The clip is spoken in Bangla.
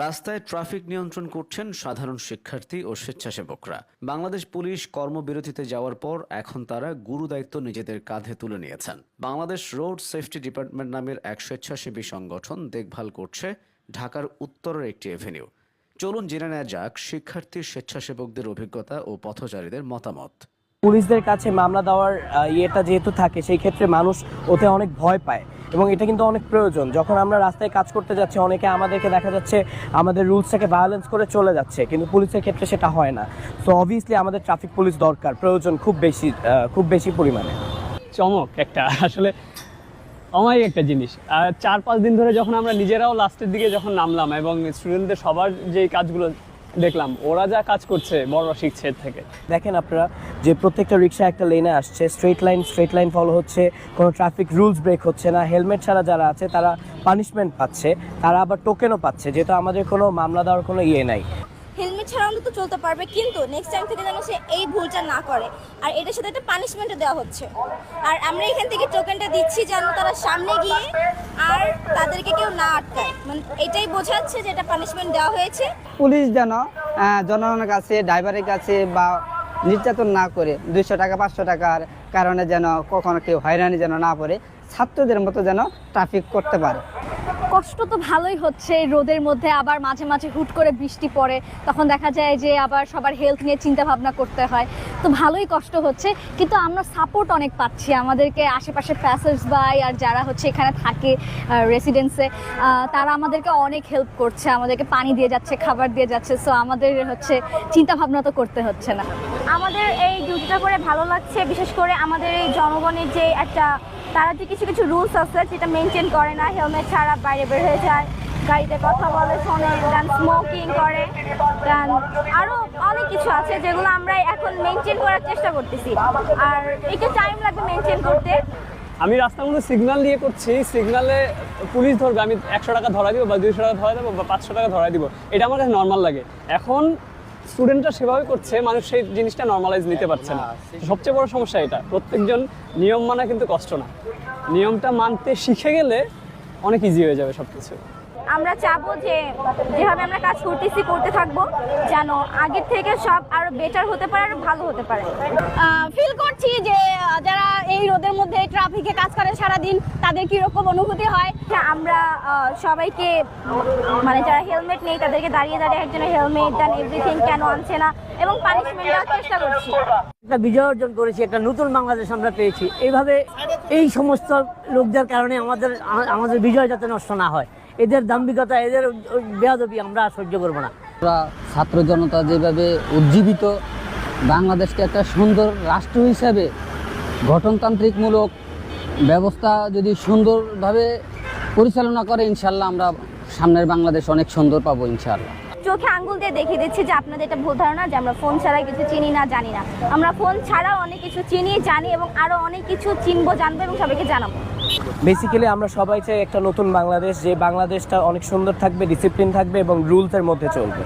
রাস্তায় ট্রাফিক নিয়ন্ত্রণ করছেন সাধারণ শিক্ষার্থী ও স্বেচ্ছাসেবকরা। বাংলাদেশ পুলিশ কর্মবিরতিতে যাওয়ার পর এখন তারা গুরু দায়িত্ব নিজেদের কাঁধে তুলে নিয়েছেন। বাংলাদেশ রোড সেফটি ডিপার্টমেন্ট নামের এক স্বেচ্ছাসেবী সংগঠন দেখভাল করছে ঢাকার উত্তরের একটি এভিনিউ। চলুন জেনে নেওয়া যাক শিক্ষার্থী, স্বেচ্ছাসেবকদের অভিজ্ঞতা ও পথচারীদের মতামত। পুলিশদের কাছে মামলা দেওয়ার ইয়েটা যেহেতু থাকে সেই ক্ষেত্রে মানুষ ওতে অনেক ভয় পায়। এবং এটা কিন্তু অনেক প্রয়োজন। যখন আমরা রাস্তায় কাজ করতে যাচ্ছি অনেকে আমাদেরকে দেখা যাচ্ছে আমাদের রুলসটাকে ভায়োলেন্স করে চলে যাচ্ছে কিন্তু পুলিশের ক্ষেত্রে সেটা হয় না। সো অবভিয়াসলি আমাদের ট্রাফিক পুলিশ দরকার প্রয়োজন খুব বেশি খুব বেশি পরিমাণে। চমক একটা আসলে অমায়িক একটা জিনিস। আর চার পাঁচ দিন ধরে যখন আমরা নিজেরাও লাস্টের দিকে যখন নামলাম এবং স্টুডেন্টদের সবার যে কাজগুলো দেখলাম ওরা যা কাজ করছে বড়রা শিখছে এর থেকে। দেখেন আপনারা যে প্রত্যেকটা রিক্সা একটা লেনে আসছে straight line straight line follow হচ্ছে কোনো ট্রাফিক রুলস ব্রেক হচ্ছে না হেলমেট ছাড়া যারা আছে তারা পানিশমেন্ট পাচ্ছে তারা আবার টোকেনও পাচ্ছে যেহেতু আমাদের কোনো মামলা দেওয়ার কোনো ইয়ে নাই। হেলমেট ছাড়া অন্তত চলতে পারবে কিন্তু নেক্সট টাইম থেকে যেন সে এই ভুলটা না করে আর এটার সাথে একটা পানিশমেন্টও দেওয়া হচ্ছে। আর আমরা এখান থেকে টোকেনটা দিচ্ছি যেন তারা সামনে গিয়ে আর তাদেরকে কেউ না আটকায়। মানে এটাই বোঝাচ্ছে যে এটা পানিশমেন্ট দেওয়া হয়েছে। পুলিশ যেন জনগণের কাছে ড্রাইভারের কাছে বা নির্যাতন না করে দুইশো টাকা, পাঁচশো টাকার কারণে যেন কখনো কেউ হয়রানি যেন না পড়ে ছাত্রদের মতো যেন ট্রাফিক করতে পারে। কষ্ট তো ভালোই হচ্ছে রোদের মধ্যে, আবার মাঝে মাঝে হুট করে বৃষ্টি পড়ে, তখন দেখা যায় যে আবার সবার হেলথ নিয়ে চিন্তা ভাবনা করতে হয়। তো ভালোই কষ্ট হচ্ছে, কিন্তু আমরা সাপোর্ট অনেক পাচ্ছি আমাদেরকে আশেপাশে প্যাসেজ বাই আর যারা হচ্ছে এখানে থাকে রেসিডেন্সে তারা আমাদেরকে অনেক হেল্প করছে, আমাদেরকে পানি দিয়ে যাচ্ছে, খাবার দিয়ে যাচ্ছে সো আমাদের হচ্ছে চিন্তা ভাবনা তো করতে হচ্ছে না। আমাদের এই ডিউটিটা করে ভালো লাগছে, বিশেষ করে আমাদের এই জনগণের যে একটা, তারা যে কিছু কিছু রুলস আছে, সেটা মেনটেন করে না হেলমেট ছাড়া বাইরে বের হয়ে যায়, গাড়িতে কথা বলে শোনে দেন স্মোকিং করে দেন আরও অনেক কিছু আছে যেগুলো আমরা এখন মেনটেন করার চেষ্টা করতেছি। আর একটু টাইম লাগবে মেনটেন করতে। আমি রাস্তার মধ্যে সিগন্যাল দিয়ে করছি সিগনালে পুলিশ ধরবে, আমি একশো টাকা ধরা দিব বা দুইশো টাকা ধরা দেবো বা পাঁচশো টাকা ধরা দিব, এটা আমার কাছে নর্মাল লাগে। এখন স্টুডেন্টরা সেভাবে করছে মানুষ সেই জিনিসটা নর্মালাইজ নিতে পারছে না। সবচেয়ে বড় সমস্যা এটা। প্রত্যেকজন নিয়ম মানা কিন্তু কষ্ট না। নিয়মটা মানতে শিখে গেলে অনেক ইজি হয়ে যাবে সব কিছু আমরা চাবো যে যেভাবে আমরা কাজ করতেছি করতে থাকব যেন আগের থেকে সব আরও বেটার হতে পারে আরও ভালো হতে পারে। ফিল করছি যে যারা এই রোদের মধ্যে ট্রাফিকে কাজ করেন সারাদিন তাদের কীরকম অনুভূতি হয়? আমরা সবাইকে মানে যারা হেলমেট নেই তাদেরকে দাঁড়িয়ে দাঁড়িয়ে একজনের হেলমেট দেন এভরিথিং কেন আনছে না এবং পানিশমেন্ট দেওয়ার চেষ্টা করছি। একটা বিজয় অর্জন করেছি একটা নতুন বাংলাদেশ আমরা পেয়েছি। এইভাবে এই সমস্ত লোকদের কারণে আমাদের আমাদের বিজয় যাতে নষ্ট না হয়। এদের দাম্ভিকতা এদের বেয়াদবি আমরা সহ্য করব না। ছাত্র জনতা যেভাবে উজ্জীবিত বাংলাদেশকে একটা সুন্দর রাষ্ট্র হিসাবে গঠনতান্ত্রিকমূলক ব্যবস্থা যদি সুন্দরভাবে পরিচালনা করে ইনশাল্লাহ আমরা সামনের বাংলাদেশ অনেক সুন্দর পাবো ইনশাল্লাহ চোখে আঙ্গুল দিয়ে দেখিয়ে দিচ্ছি যে আপনাদের এটা ভুল ধারণা যে আমরা ফোন ছাড়া কিছু চিনি না জানি না। আমরা ফোন ছাড়াও অনেক কিছু চিনি জানি এবং আরও অনেক কিছু চিনবো জানব এবং সবাইকে জানাব। বেসিক্যালি আমরা সবাই চাই একটা নতুন বাংলাদেশ, যে বাংলাদেশটা অনেক সুন্দর থাকবে ডিসিপ্লিন থাকবে এবং রুলসের মধ্যে চলবে।